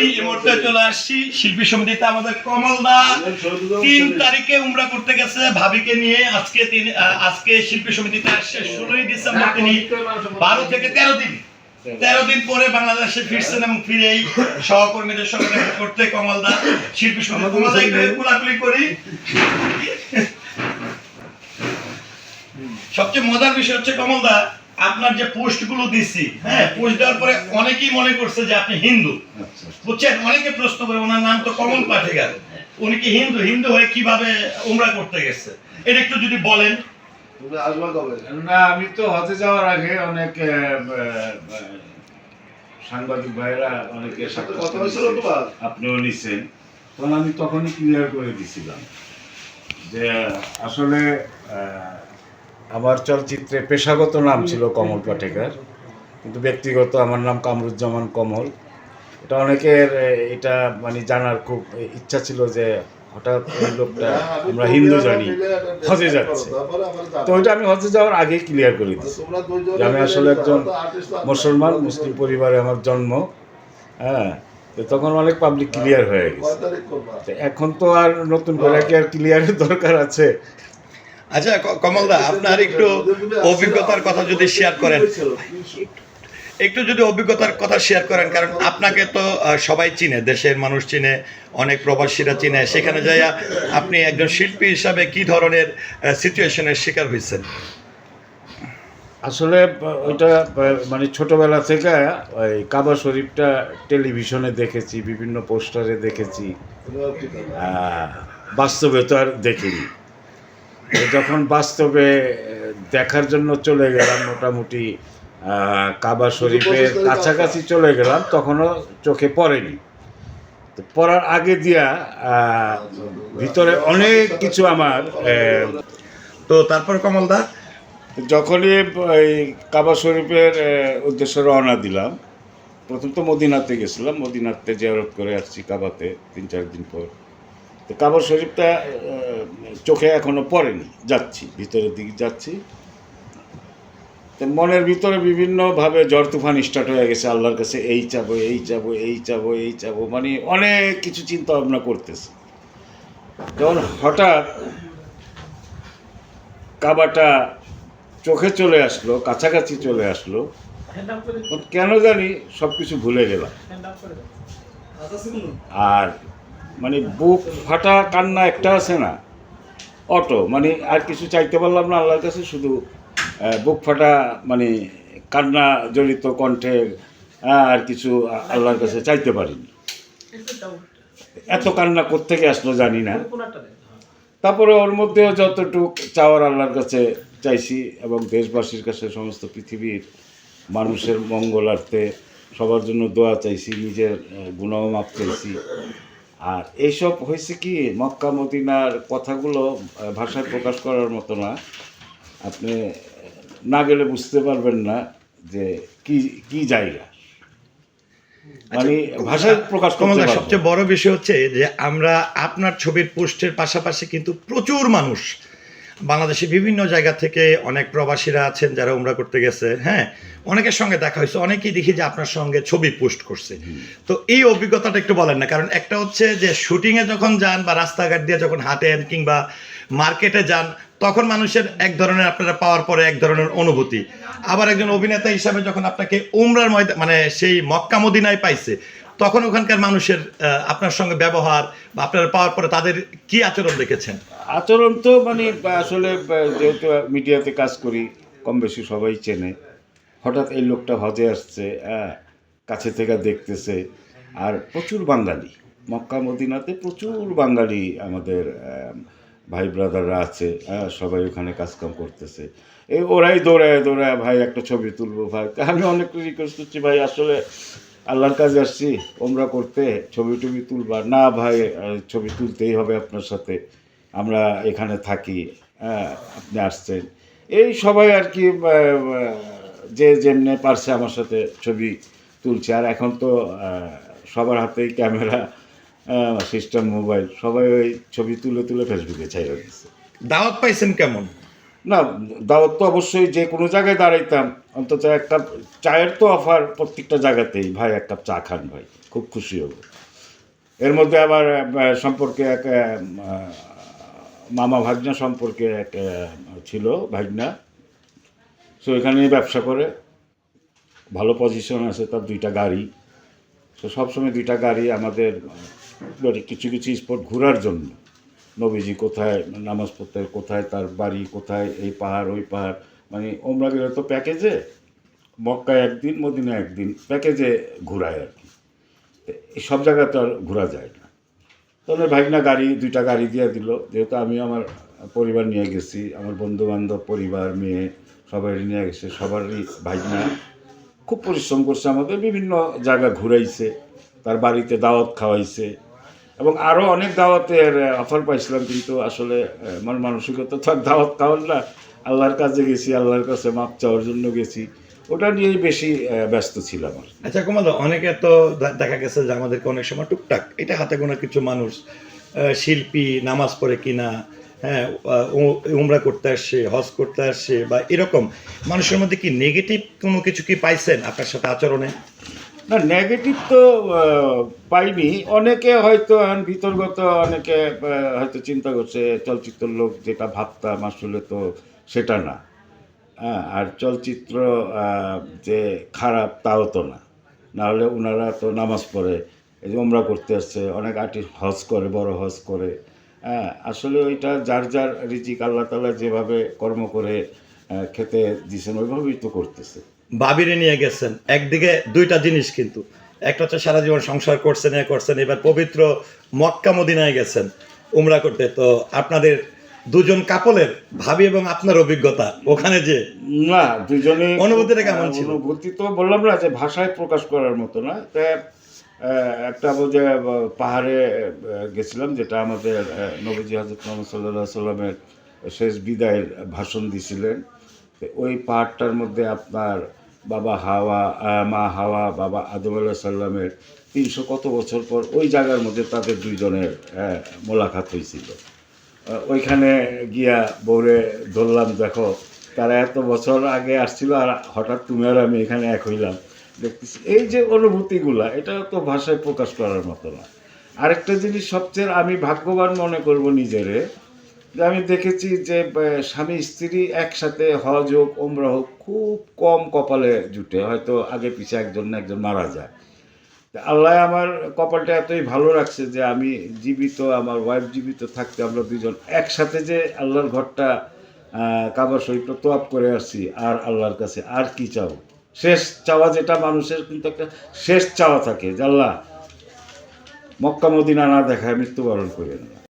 আমি এই মুহূর্তে চলে আসছি। শিল্পী সমিতিতে আমাদের কমল তিন তারিখে উমরা করতে গেছে ভাবিকে নিয়ে। আজকে তিন আজকে শিল্পী সমিতিতে আসছে ষোলোই ডিসেম্বর তিনি বারো থেকে তেরো দিন। তেরো দিন পরে বাংলাদেশে ফিরছেন এবং ফিরেই সহকর্মীদের সঙ্গে দেখা করতে কমল দা। শিল্পী সমিতি কমল একটু কোলাকুলি করি। সবচেয়ে মজার বিষয় হচ্ছে কমল দা আপনার যে পোস্টগুলো দিছি হ্যাঁ পোস্ট দেওয়ার পরে অনেকেই মনে করছে যে আপনি হিন্দু। বুঝছেন? অনেকে প্রশ্ন করে ওনার নাম তো কমল পাঠেকার উনি কি হিন্দু? হিন্দু হয়ে কীভাবে উমরা করতে গেছে? এটা একটু যদি বলেন। না আমি তো হতে যাওয়ার আগে অনেক সাংবাদিক ভাইরা অনেকের সাথে কথা হয়েছিল তোমার আপনিও নিছেন। তখন আমি তখনই ক্লিয়ার করে দিছিলাম যে আসলে আহ, আমার চলচ্চিত্রে পেশাগত নাম ছিল কমল পাটেকার কিন্তু ব্যক্তিগত আমার নাম কামরুজ্জামান কমল। এটা অনেকের এটা মানে জানার খুব ইচ্ছা ছিল যে হঠাৎ এই লোকটা আমরা হিন্দু জানি হজে যাচ্ছে। তো ওইটা আমি হজে যাওয়ার আগে ক্লিয়ার করে দিচ্ছি যে আমি আসলে একজন মুসলমান মুসলিম পরিবারে আমার জন্ম হ্যাঁ তো তখন অনেক পাবলিক ক্লিয়ার হয়ে গেছে। এখন তো আর নতুন করে কি আর ক্লিয়ারের দরকার আছে? আচ্ছা ক- কমল দা আপনার একটু অভিজ্ঞতার কথা যদি শেয়ার করেন। একটু যদি অভিজ্ঞতার কথা শেয়ার করেন কারণ আপনাকে তো সবাই চিনে দেশের মানুষ চিনে অনেক প্রবাসীরা চিনে। সেখানে যাইয়া আপনি একজন শিল্পী হিসাবে কি ধরনের সিচুয়েশনের শিকার হয়েছেন আসলে ওইটা মানে ছোটবেলা থেকে ওই কাবা শরীফটা টেলিভিশনে দেখেছি বিভিন্ন পোস্টারে দেখেছি। বাস্তবে তো আর দেখিনি। যখন বাস্তবে দেখার জন্য চলে গেলাম মোটামুটি কাবা শরীফের কাছাকাছি চলে গেলাম তখনও চোখে পড়েনি। তো পড়ার আগে দিয়া ভিতরে অনেক কিছু আমার তো তারপর কমল দা? যখনই এই কাবা শরীফের উদ্দেশ্যে রওনা দিলাম প্রথম তো মদিনাতে গেছিলাম মদিনাতে জিয়ারত করে আসছি কাবাতে তিন চার দিন পর। তো কাবা শরীফটা চোখে এখনও পড়েনি। যাচ্ছি ভিতরের দিকে যাচ্ছি। তো মনের ভিতরে বিভিন্নভাবে ঝড় তুফান স্টার্ট হয়ে গেছে আল্লাহর কাছে এই চাবো এই চাবো এই চাবো এই চাবো। মানে অনেক কিছু চিন্তা ভাবনা করতেছে। যখন হঠাৎ কাবাটা চোখে চলে আসলো কাছাকাছি চলে আসলো কেন জানি সব কিছু ভুলে গেলাম। আর মানে বুক ফাটা, কান্না একটা আছে না? অটো মানে আর কিছু চাইতে পারলাম না আল্লাহর কাছে, শুধু বুক ফাটা মানে কান্না জড়িত কণ্ঠে আর কিছু আল্লাহর কাছে চাইতে পারিনি। এত কান্না কোত্থেকে আসলো জানি না। তারপরে ওর মধ্যেও যতটুক চাওয়ার আল্লাহর কাছে চাইছি এবং দেশবাসীর কাছে, সমস্ত পৃথিবীর মানুষের মঙ্গলার্থে সবার জন্য দোয়া চাইছি, নিজের গুণও মাপ চাইছি। আর এইসব হয়েছে কি মক্কা মদিনার কথাগুলো ভাষায় প্রকাশ করার মতো না আপনি না গেলে বুঝতে পারবেন না যে কি কি জায়গা মানে ভাষায় প্রকাশ করতে। সবচেয়ে বড় বিষয় হচ্ছে যে আমরা আপনার ছবির পোস্টের পাশাপাশি কিন্তু প্রচুর মানুষ বাংলাদেশে বিভিন্ন জায়গা থেকে অনেক প্রবাসীরা আছেন যারা উমরা করতে গেছে হ্যাঁ? অনেকের সঙ্গে দেখা হয়েছে অনেকেই দেখি যে আপনার সঙ্গে ছবি পোস্ট করছে। তো এই অভিজ্ঞতাটা একটু বলেন না কারণ একটা হচ্ছে যে শুটিংয়ে যখন যান বা রাস্তাঘাট দিয়ে যখন হাঁটেন কিংবা মার্কেটে যান তখন মানুষের এক ধরনের আপনারা পাওয়ার পরে এক ধরনের অনুভূতি। আবার একজন অভিনেতা হিসাবে যখন আপনাকে উমরার ময়দা মানে সেই মক্কা মদিনায় পাইছে তখন ওখানকার মানুষের আপনার সঙ্গে ব্যবহার বা আপনারা পাওয়ার পরে তাদের কি আচরণ দেখেছেন? আচরণ তো মানে আসলে যেহেতু মিডিয়াতে কাজ করি কম বেশি সবাই চেনে। হঠাৎ এই লোকটা হজে আসছে হ্যাঁ, কাছে থেকে দেখতেছে। আর প্রচুর বাঙালি। মক্কা মদিনাতে প্রচুর বাঙালি আমাদের ভাই ব্রাদাররা আছে হ্যাঁ সবাই ওখানে কাজকাম করতেছে। এই ওরাই দৌড়ায় দৌড়ায় ভাই একটা ছবি তুলবো ভাই। আমি অনেক রিকোয়েস্ট করছি ভাই আসলে আল্লাহর কাজে আসছি ওমরা করতে, ছবি টবি তুলবা না ভাই ছবি তুলতেই হবে আপনার সাথে। আমরা এখানে থাকি হ্যাঁ আপনি আসছেন। এই সবাই আর কি যে যেমনে পারছে আমার সাথে ছবি তুলছে। আর এখন তো সবার হাতেই ক্যামেরা সিস্টেম মোবাইল সবাই ওই ছবি তুলে তুলে ফেসবুকে ছাইড়া দিচ্ছে দাওয়াত পাইছেন কেমন? না, দাওয়াত তো অবশ্যই যে কোনো জায়গায় দাঁড়াইতাম। অন্তত একটা চায়ের তো অফার প্রত্যেকটা জায়গাতেই। ভাই, এক কাপ চা খান ভাই, খুব খুশি হব। এর মধ্যে আবার সম্পর্কে এক মামা ভাগনা সম্পর্কে এক ছিল ভাগনা। সো এখানে ব্যবসা করে। ভালো পজিশন আছে তার দুইটা গাড়ি। তো সবসময় দুইটা গাড়ি আমাদের মানে কিছু কিছু স্পট ঘোরার জন্য। নবীজি কোথায়, নামাজ পড়তে কোথায়, তার বাড়ি কোথায়, এই পাহাড়, ওই পাহাড়? মানে ওমরা গেলে তো প্যাকেজে মক্কায় একদিন মদিনা একদিন প্যাকেজে ঘোরায় আর কি। সব জায়গায় তো আর ঘোরা যায় না। তাহলে ভাগনা গাড়ি, দুইটা গাড়ি দিয়ে দিল। যেহেতু আমি আমার পরিবার নিয়ে গেছি, আমার বন্ধু বান্ধব পরিবার, মেয়ে, সবাই নিয়ে গেছে, সবারই ভাগনা খুব পরিশ্রম করছে আমাদের, বিভিন্ন জায়গা ঘুরাইছে, তার বাড়িতে দাওয়াত খাওয়াইছে। এবং আরও অনেক দাওয়াতের অফার পাইছিলাম, কিন্তু আসলে আমার মানসিকতা তো দাওয়াত খাওয়ার না। আল্লাহর কাছে গেছি, আল্লাহর কাছে মাপ চাওয়ার জন্য গেছি। ওটা নিয়েই বেশি ব্যস্ত ছিলাম আর আচ্ছা কুমার অনেকে তো দেখা গেছে যে আমাদেরকে অনেক সময় টুকটাক, এটা হাতে গোনা কিছু মানুষ শিল্পী, নামাজ পড়ে কিনা হ্যাঁ উমরা করতে আসছে হজ করতে আসছে বা এরকম, মানুষের মধ্যে কি নেগেটিভ কোনো কিছু কি পাইছেন আপনার সাথে আচরণে? না নেগেটিভ তো পাইনি। অনেকে হয়তো এখন ভিতরগত অনেকে হয়তো চিন্তা করছে চলচ্চিত্র লোক যেটা ভাবতাম আসলে তো সেটা না। হ্যাঁ আর চলচ্চিত্র যে খারাপ তাও তো না। নাহলে ওনারা তো নামাজ পড়ে, এই যে ওমরা করতে আসছে, অনেক আর্টিস্ট হজ করে, বড় হজ করে। হ্যাঁ আসলে ওইটা যার যার রিজিক, আল্লাহ তালা যেভাবে কর্ম করে খেতে দিছেন, ওইভাবেই তো করতেছে। বাবিরে নিয়ে গেছেন। একদিকে দুইটা জিনিস কিন্তু। একটা হচ্ছে সারা জীবন সংসার করছেন এ করছেন এবার পবিত্র মক্কা মদিনায় গেছেন উমরা করতে। তো আপনাদের দুজন কাপলের ভাবি এবং আপনার অভিজ্ঞতা ওখানে যে না দুজনে অনুভূতিটা কেমন ছিল? অনুভূতি তো বললাম না যে ভাষায় প্রকাশ করার মতো না। তা একটা যে পাহাড়ে গেছিলাম যেটা আমাদের নবীজি হজরত মোহাম্মদ সাল্লাহ সাল্লামের শেষ বিদায়ের ভাষণ দিছিলেন। ওই পাহাড়টার মধ্যে আপনার বাবা হাওয়া মা হাওয়া বাবা আদম আল্লাহ সাল্লামের তিনশো কত বছর পর ওই জায়গার মধ্যে তাদের দুইজনের আহ, মোলাকাত হয়েছিল ওইখানে গিয়া বৌরে ধরলাম দেখো তারা এত বছর আগে আসছিল আর হঠাৎ তুমি আর আমি এখানে এক হইলাম। দেখতেছি এই যে অনুভূতিগুলা এটা তো ভাষায় প্রকাশ করার মতো না। আরেকটা জিনিস সবচেয়ে আমি ভাগ্যবান মনে করব নিজেরে আমি দেখেছি যে স্বামী স্ত্রী একসাথে হজ হোক ওমরা হোক খুব কম কপালে জুটে, হয়তো আগে পিছে একজন না একজন মারা যায়। আল্লাহ আমার কপালটা এতই ভালো রাখছে যে, আমি জীবিত, আমার ওয়াইফ জীবিত থাকতে আমরা দুজন একসাথে যে আল্লাহর ঘরটা কাবার শরীফটা তোয়াপ করে আসছি, আর আল্লাহর কাছে আর কি চাও শেষ চাওয়া যেটা মানুষের কিন্তু একটা শেষ চাওয়া থাকে যে, আল্লাহ মক্কা মদিনা না দেখায় মৃত্যুবরণ করে না।